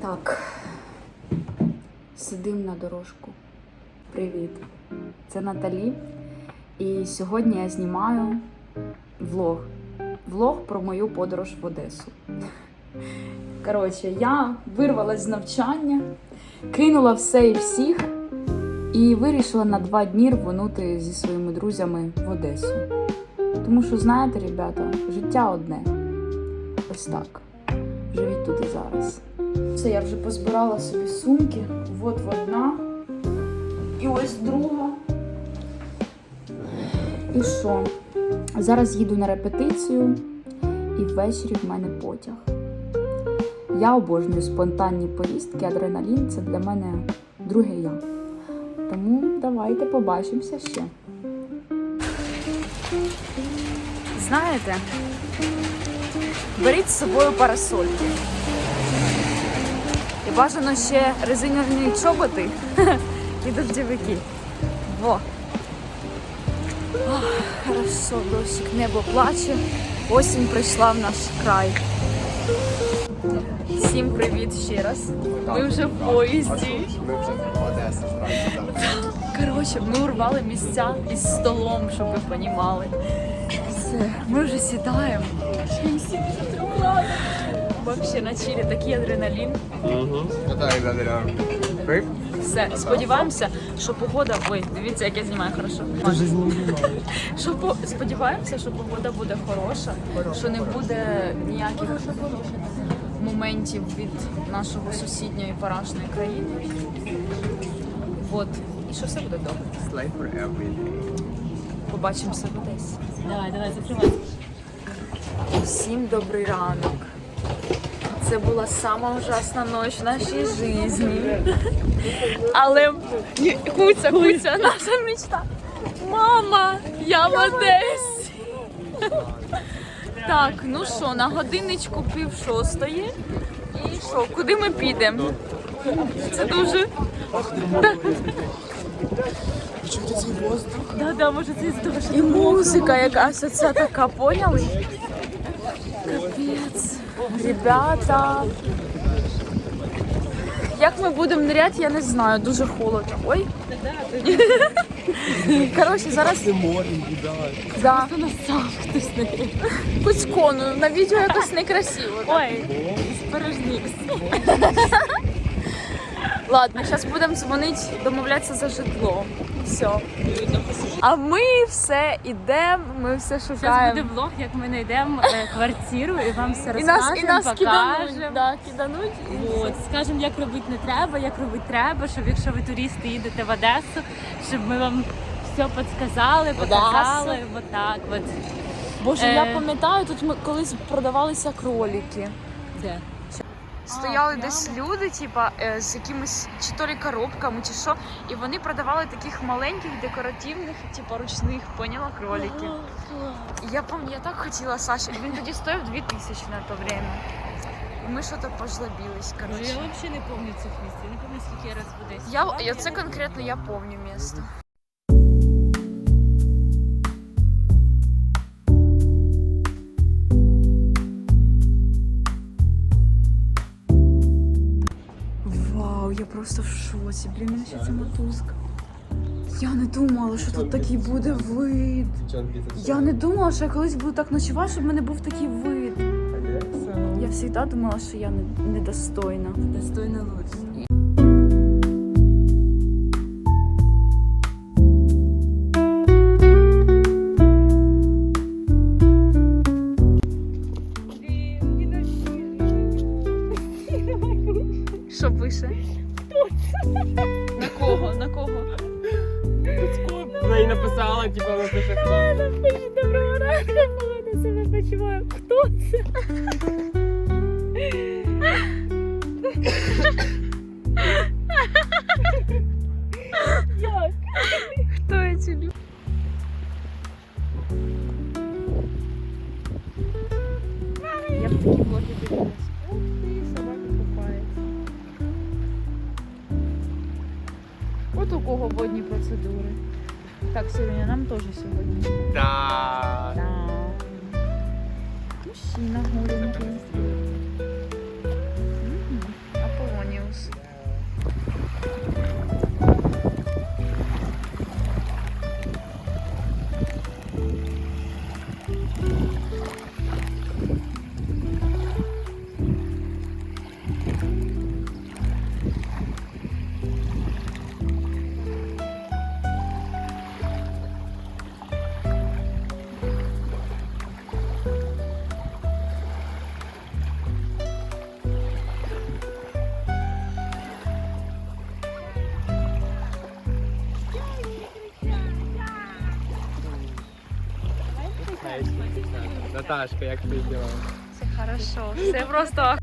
Так, сидим на дорожку. Привіт. Це Наталі. І сьогодні я знімаю влог. Влог про мою подорож в Одесу. Коротше, я вирвалась з навчання, кинула все і всіх і вирішила на два дні рвонути зі своїми друзями в Одесу. Тому що, знаєте, ребята, життя одне. Ось так. Живіть тут і зараз. Все, я вже позбирала собі сумки. От одна. І ось друга. І що? Зараз їду на репетицію, і ввечері в мене потяг. Я обожнюю спонтанні поїздки, адреналін це для мене друге я. Тому давайте побачимося ще. Знаєте, беріть з собою парасольки. Бажано ще резинові чоботи і дождівики. Во. Хорошо, дощик, небо плаче. Осінь прийшла в наш край. Всім привіт ще раз. Ми вже в поїзді. Коротше, ми урвали місця із столом, щоб ви понімали. Все, ми вже сідаємо. Вообще на чилі такий адреналін. Все, сподіваємося, що погода. Ой, дивіться, як я знімаю хорошо. Що по... Сподіваємося, що погода буде хороша, що не буде ніяких моментів від нашого сусідньої парашної країни. От. І що все буде добре. Побачимося в Одесі. Давай, давай, закривай. Всім добрий ранок. Це була сама ужасна ніч в нашій житті. Але куця, куця, наша мечта. Мама, я в Одесі. Так, ну що, на годинничку пів шостої. І що, куди ми підемо? Це дуже. Чуєте цей воздух? Да, да, може це з І музика якась оця така, поняли? Капець. Ребята. Як ми будемо ниряти, я не знаю, дуже холодно. Ой. Коротше, зараз. Це море, біда. Да. на сам хтось не Куцько, ну на відео якось некрасиво. Ой, спорожнівся. Ладно, зараз будемо дзвонити, домовлятися за житло. Все. А ми все йдемо, ми все Зараз буде влог, як ми знайдемо е, квартиру і вам все І розкажемо, нас, і нас кидануть. покажемо. Да, кидануть. і От, скажемо, як робити не треба, як робити треба, щоб якщо ви туристи їдете в Одесу, щоб ми вам все підсказали, показали. Вот так от. Боже, Е. я пам'ятаю, тут ми колись продавалися кролики. Де? Стояли прямо? десь люди, типа е, з якимись чи то лі коробками, чи що, і вони продавали таких маленьких декоративних, типа ручних, поняла, кролики. І я пам'ятаю, я так хотіла Саші. Він тоді стояв 2000 на то время. Ми що-то пожлобились, Ну, я взагалі не пам'ятаю цих місць. Я не пам'ятаю, скільки я раз в Одесі. Я, я це конкретно я помню місто. Просто в шоці. Блін, мене ще ця мотузка. Я не думала, що тут такий буде вид. Я не думала, що я колись буду так ночувати, щоб в мене був такий вид. Я завжди думала, що я недостойна. недостойна. Лучше. Ранку, погано себе почуваю. Хто це? Наташка, як ти діла? Все хорошо. все просто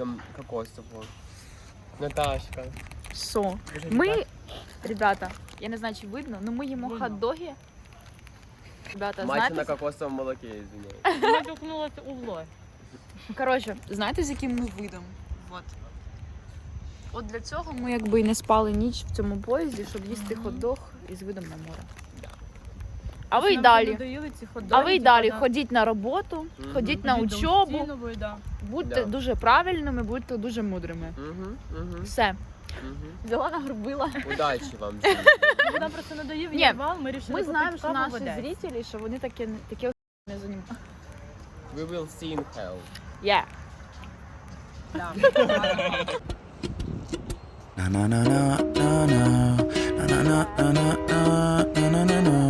І ем, кокосово. Наташка. Що? Ми, ребята, я не знаю, чи видно, але ми їмо хот-доги. Ребята, Мачо на знаєте, кокосовому молоке, извиняюсь. Вона толкнулася у влой. коротше, знаєте, з яким ми видом? От. От для цього ми якби і не спали ніч в цьому поїзді, щоб їсти хот-дог із видом на море. А ви й далі. А ви й далі ходіть на роботу, Мгм. ходіть на учобу, да. будьте Да. дуже правильними, будьте дуже мудрими. Угу, угу, Все. угу. Взяла нагрубила. Удачі вам. всім. Нам просто надоїв Ні, Євал, ми вирішили Ми знаємо, що наші зрителі, що вони таке таке не займаються. We will see in hell. Yeah. Na na na na na na na na na na na na na na na na na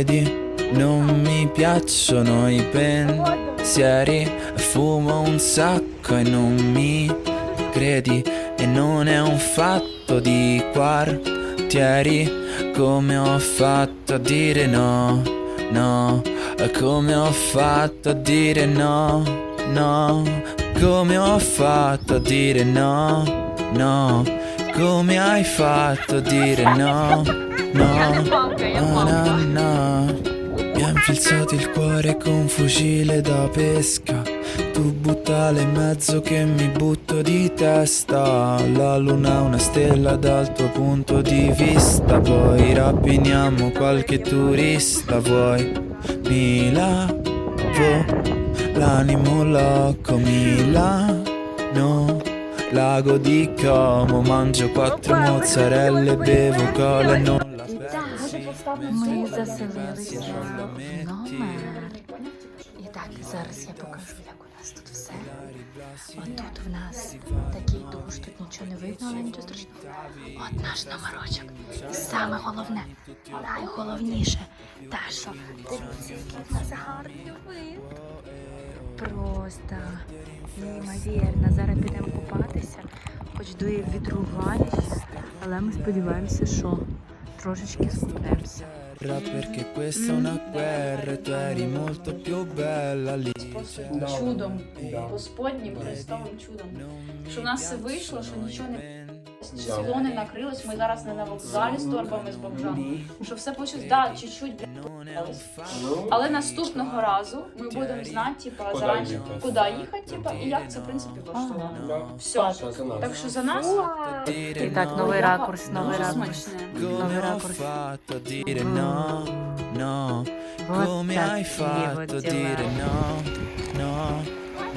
Ehi, non mi piacciono i pensieri Fumo un sacco e non mi credi E non è un fatto di quartieri Come ho fatto a dire no, no come ho fatto a dire no, no Come ho fatto a dire no, no Come hai fatto a dire no, no No, no, no. Mi ha infilzato il cuore con fucile da pesca. Tu buttale in mezzo che mi butto di testa. La luna è una stella dal tuo punto di vista. Poi rapiniamo qualche turista. Vuoi? Mi lavo l'animo loco. Milano. Lago di Como, mangio quattro mozzarelle, bevo cola non. Ми заселилися в номер. І так, зараз я покажу, як у нас тут все. Отут в нас такий душ, тут нічого не видно, але нічого страшного. От наш номерочок. І саме головне, найголовніше, та що дивіться, який в нас гарний вид. Просто неймовірно. Зараз підемо купатися, хоч дує відругаючи, але ми сподіваємося, що трошечки скудемося. Чудом, Господнім Христовим чудом, що в нас все вийшло, що нічого не село не накрилось, ми зараз не на вокзалі з торбами з бомжами. Що все почалось, да, чуть-чуть блядь, Але наступного разу ми будемо знати, типа, зарані, куди їхати, типа, і як це в принципі влаштувати. Все. Так що за нас І так, новий ракурс, новий ракурс. смачне. Come ho raccordo. fatto dire no, no? Вот Come hai no, no,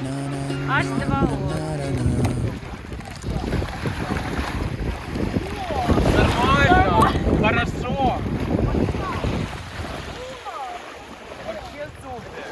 no, no, H2O. Нормально. Хорошо. Вообще супер.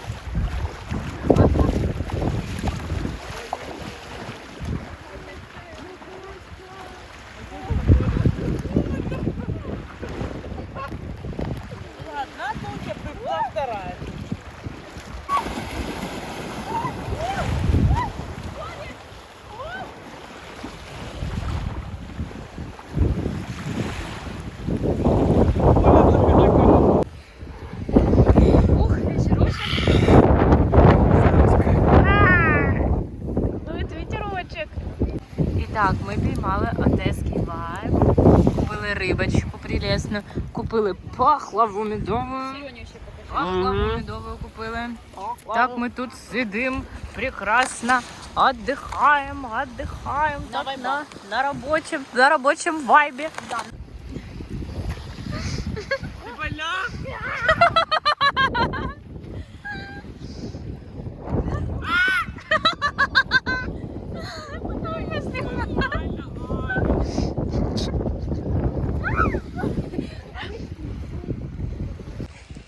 Дует вітерочок. І так, ми піймали одеський вайб, купили рибочку прелесну, купили пахлаву медову. Пахлаву медову купили. Так ми тут сидим прекрасно, отдыхаем, отдыхаем. Так на, на рабочем, на рабочем вайбе.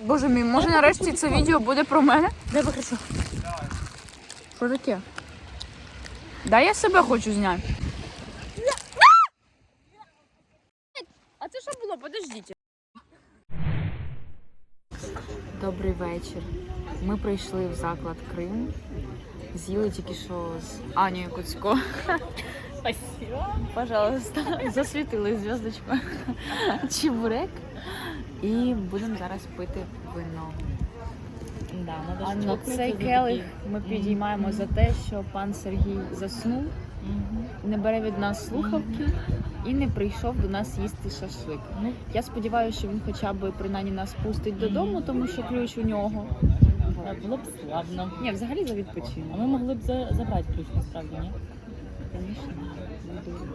Боже мій, може нарешті це відео буде про мене? Дай покажу. Що таке? Да я себе хочу зняти. А це що було? Подождіть. Добрий вечір. Ми прийшли в заклад Крим. З'їли тільки що з Анією Куцько. Спасибо. Пожалуйста, засвітили зв'язочку. Чебурек. І будемо зараз пити вино. Да, А на цей келих ми підіймаємо за те, що пан Сергій заснув, не бере від нас слухавки і не прийшов до нас їсти шашлик. Ну. Я сподіваюся, що він хоча б принаймні нас пустить додому, тому що ключ у нього. Було б складно. Ні, взагалі за А ми могли б забрати ключ насправді, ні?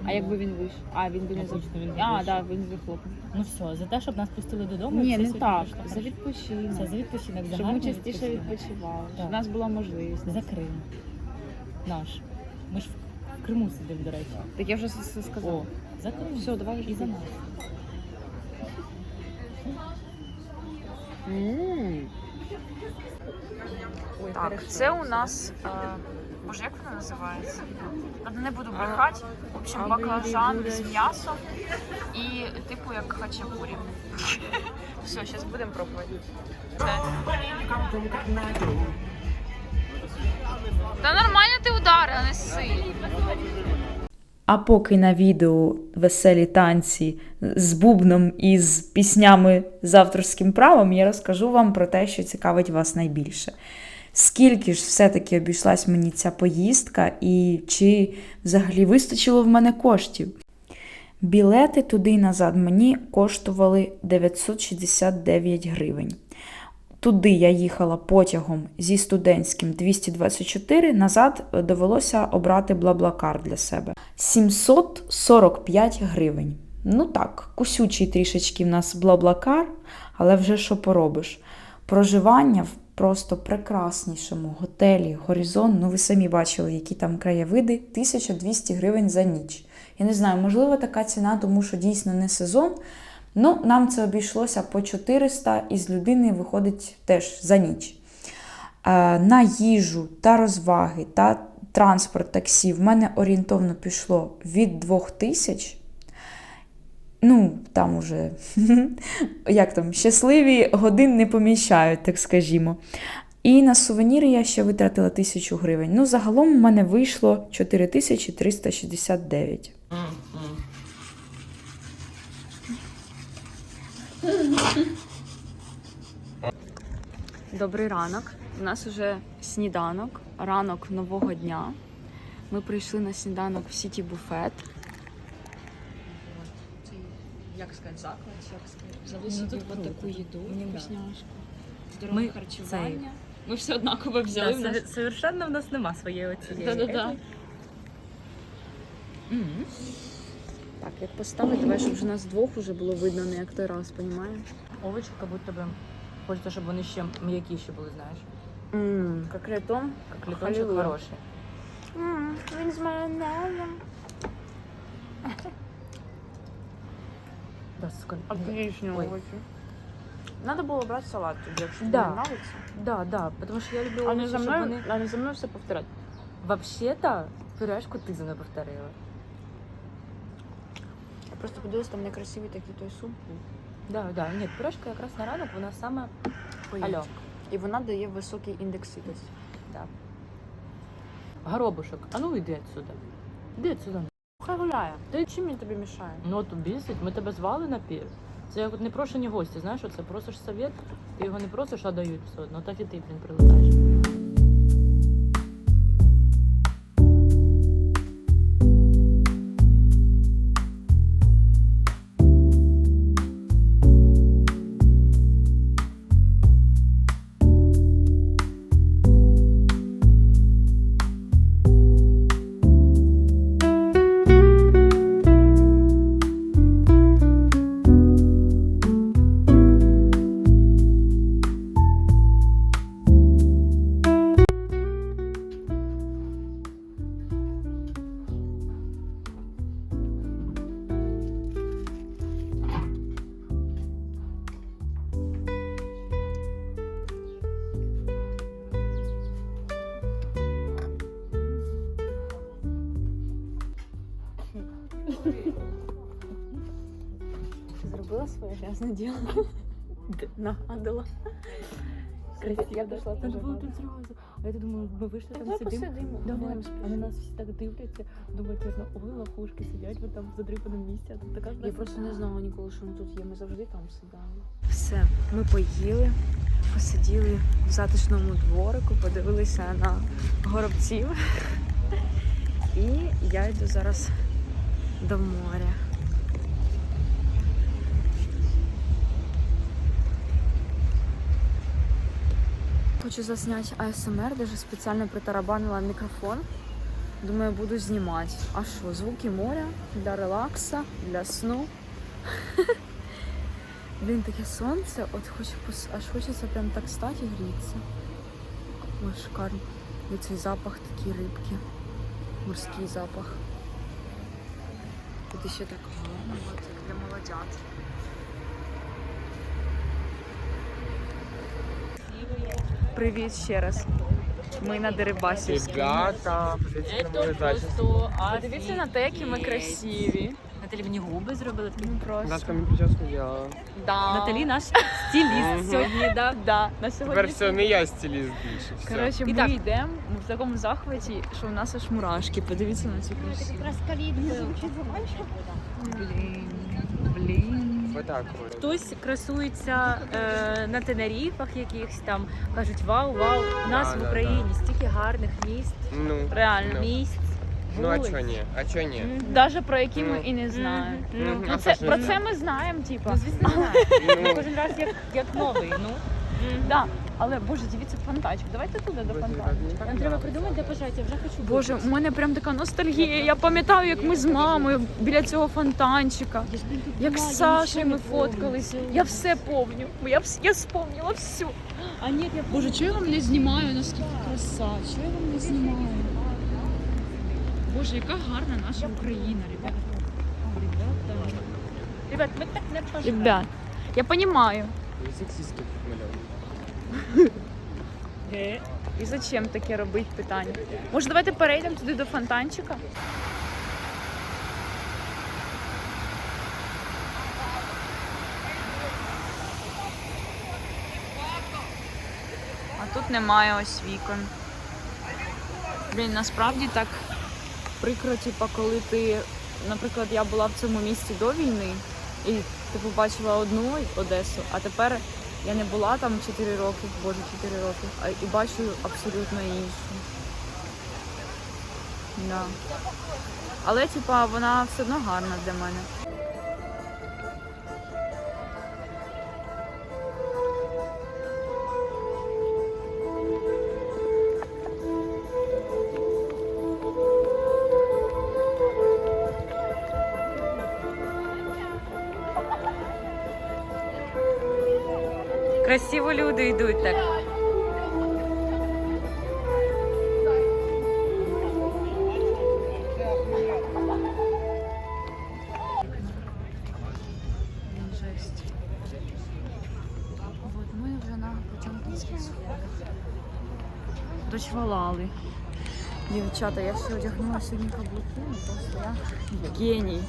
А якби він вийшов? А, він би не А, точно, він би А, вийшов. так, він вихлопнув. Ну все, за те, щоб нас пустили додому. Ні, все не сьогодні так. За Все, відпочинок. за відпочинок, за Щоб ми гарний частіше відпочинок. відпочивали. Щоб Так. в нас була можливість. За Крим. Наш. Ми ж в Криму сидимо, до речі. Так я вже с- сказала. О, за Крим. Все, давай І за нас. Так, це у нас. Е, боже, як вона називається? Ладно, Не буду брехати. В общем, баклажан з м'ясом і типу як хачапурі. Все, зараз будемо пробувати. Та нормально ти удари, не сси. А поки на відео веселі танці з бубном і з піснями з авторським правом, я розкажу вам про те, що цікавить вас найбільше. Скільки ж все-таки обійшлась мені ця поїздка, і чи взагалі вистачило в мене коштів? Білети туди і назад мені коштували 969 гривень. Туди я їхала потягом зі студентським 224, назад довелося обрати Блаблакар для себе. 745 гривень. Ну так, кусючий трішечки в нас Блаблакар, але вже що поробиш. Проживання в просто прекраснішому готелі Горизон. Ну ви самі бачили, які там краєвиди. 1200 гривень за ніч. Я не знаю, можливо, така ціна, тому що дійсно не сезон. Ну, нам це обійшлося по 400 і з людини виходить теж за ніч. Е, На їжу та розваги та транспорт таксі в мене орієнтовно пішло від 2000. Ну, там уже, як там, щасливі годин не поміщають, так скажімо. І на сувеніри я ще витратила 1000 гривень. Ну, загалом у мене вийшло 4369. Добрий ранок. У нас уже сніданок, ранок нового дня. Ми прийшли на сніданок в Сіті Буфет. Як сказати, заклад, як сказати. Взяли Ну, собі тут от таку їду, Мені да. вкусняшку. Здорове Ми харчування. Ми все однаково взяли. в нас. Совершенно в нас нема своєї оцієї. Да-да-да. Так, як поставити, давай, щоб вже нас двох вже було видно, не як той раз, понімаєш? Овочі, як будто би хочеться, щоб вони ще м'якіші були, знаєш. Ммм, коклетон. Як літончик Халілуя. хороший. Він з майонезом. Да, сука. Отлично. Ой. Надо було брати салат тоді, якщо Да. тобі нравиться. Да, да, потому що я люблю А не за щоб мною, вони... а не за мною все повторяти. Вообще-то, пюрешку ти за мною повторила. Я просто подивилась, там некрасивий такий той суп. Да, да, ні, пюрешка якраз на ранок, вона саме Алло. І вона дає високий індекс ситості. Горобушек, а ну йди отсюда. Іди отсюда. Хай гуляє. Ти чим він тобі мішає? Ну то бісить, ми тебе звали на пір. Це як от непрошені гості, знаєш, це просиш совет, ти його не просиш, а дають все одно. Так і ти, блін, прилетаєш. Грязне діло. Нагадала. Я дошла теж було тут зразу. А я думаю, ми вийшли там сидимо. Давай, на нас всі так дивляться, думають, чесно, ой, лохушки сидять ви там в задрипаному місці, а тут така Я просто не знала ніколи, що ми тут є. Ми завжди там сідали. Все, ми поїли, посиділи в затишному дворику, подивилися на горобців. І я йду зараз до моря. Хочу засняти АСМР, даже спеціально притарабанила мікрофон. Думаю, буду знімати. А що, звуки моря для релакса, для сну. Блін, таке сонце, от хочу аж хочеться прям так стати і грітися. Ой, шикарно. І цей запах такі рибки. Морський запах. Тут ще так гарно, для молодят. Привіт ще раз. Ми на Дерибасівській. Ребята, подивіться на те, які ми красиві. Наталі мені губи зробили такі. Ну просто. Натка мені прическу делала. Да. Наталі наш стиліст сьогодні, да? Да, на сьогодні. Тепер все, не я стиліст більше. Все. Коротше, ми так. йдемо в такому захваті, що у нас аж мурашки. Подивіться на цю красу. Блін, Отак. Хтось красується е, на Тенеріфах якихось там, кажуть, вау, вау, у нас Да, в да, Україні стільки гарних міст, Ну, Реально. Ну. місць. ну а чо ні? А чо ні? Навіть про які ми Ну. і не знаємо. Ну, Ну, а це, хто ж не про це ми знаємо, типа. Ну, звісно, знаю. Ну, Кожен раз як, як новий. Ну. Да. Але боже, дивіться фонтанчик. Давайте туди до фонтанчика. Нам треба придумати, де пожати, я вже хочу. Боже, у мене прям така ностальгія. Я пам'ятаю, як ми з мамою біля цього фонтанчика, як з Сашею ми фоткались. Я все помню. Я, вс- я спомнила все. А ні, я Боже, чого я вам не знімаю, наскільки краса? Чого я вам не знімаю? Боже, яка гарна наша Україна, ребята. Ребят, ми так не пожали. Ребят, я понимаю. ви сексистки мальовні. І зачем таке робити питання? Може, давайте перейдемо туди до фонтанчика? А тут немає ось вікон. Блін, насправді так прикро, типа, коли ти, наприклад, я була в цьому місці до війни і ти побачила одну Одесу, а тепер я не була там 4 роки, боже, 4 роки, а і бачу абсолютно іншу. Да. Але, типа, вона все одно гарна для мене. Красиво люди йдуть так. Дівчата, я ще одягнула сьогодні каблуки, ну просто я геній.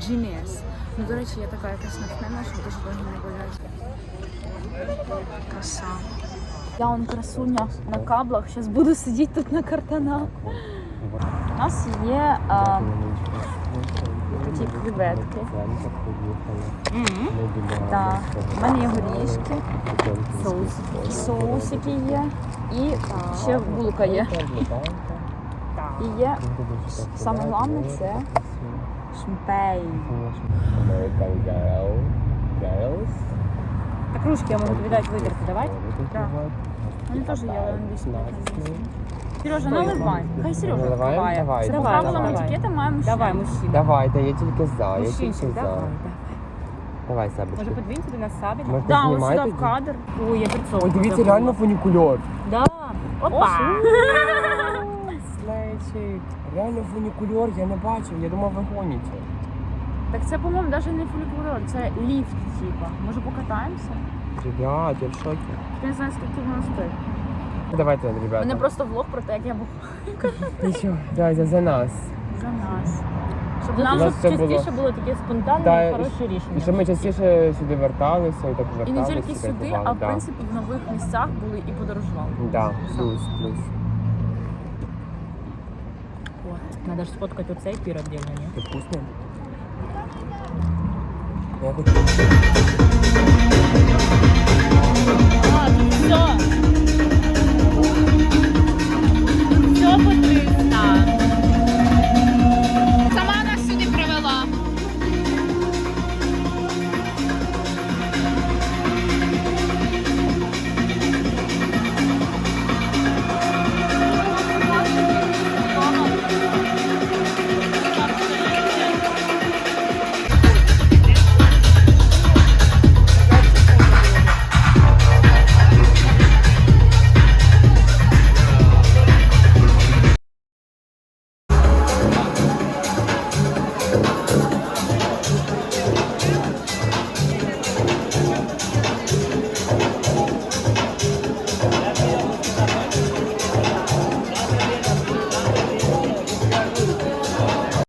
Genius. Ну, до речі, я така якась натхнена, що дуже довго не болять. Краса. Я он красуня на каблах, зараз буду сидіти тут на картанах. У нас є а, такі креветки. Так, у мене є горішки, соус, соус, який є, і ще булка є. І є саме головне це шампейн. Так кружки я можу тобі дати витерти, давай. Вони теж є, але більше Сережа, наливай. Хай Сережа відкриває. Давай, давай, правилам давай. етикета маємо Давай, ще. мужчина. Давайте, я тільки за, я тільки Мужчинчик, за. давай. Давай, Може Сабочка. подвинься до нас сабель? Можете Да, ось сюди в кадр. Ой, я прицел. Ой, дивіться, реально фунікульор. Да. Опа. Слайчик. Реально фунікульор, я не бачив, я думав, ви гоніте. Так це, по-моєму, навіть не фолікулер, це ліфт, типа. Може покатаємося? Ребят, я в шокі. Я не знаю, скільки воно стоїть. Давайте, У мене просто влог про те, як я був Нічого, давайте за нас. за нас. Щоб Нам нас було. частіше було таке спонтанне Да, і хороше І рішення. щоб ми частіше сюди верталися і так і верталися. не тільки сюди, а в Да. принципі в нових місцях були і подорожували. Да, плюс, плюс. Надо же сфоткать вот цей пирог отдельно, нет? Это вкусно. Я хочу. А, все.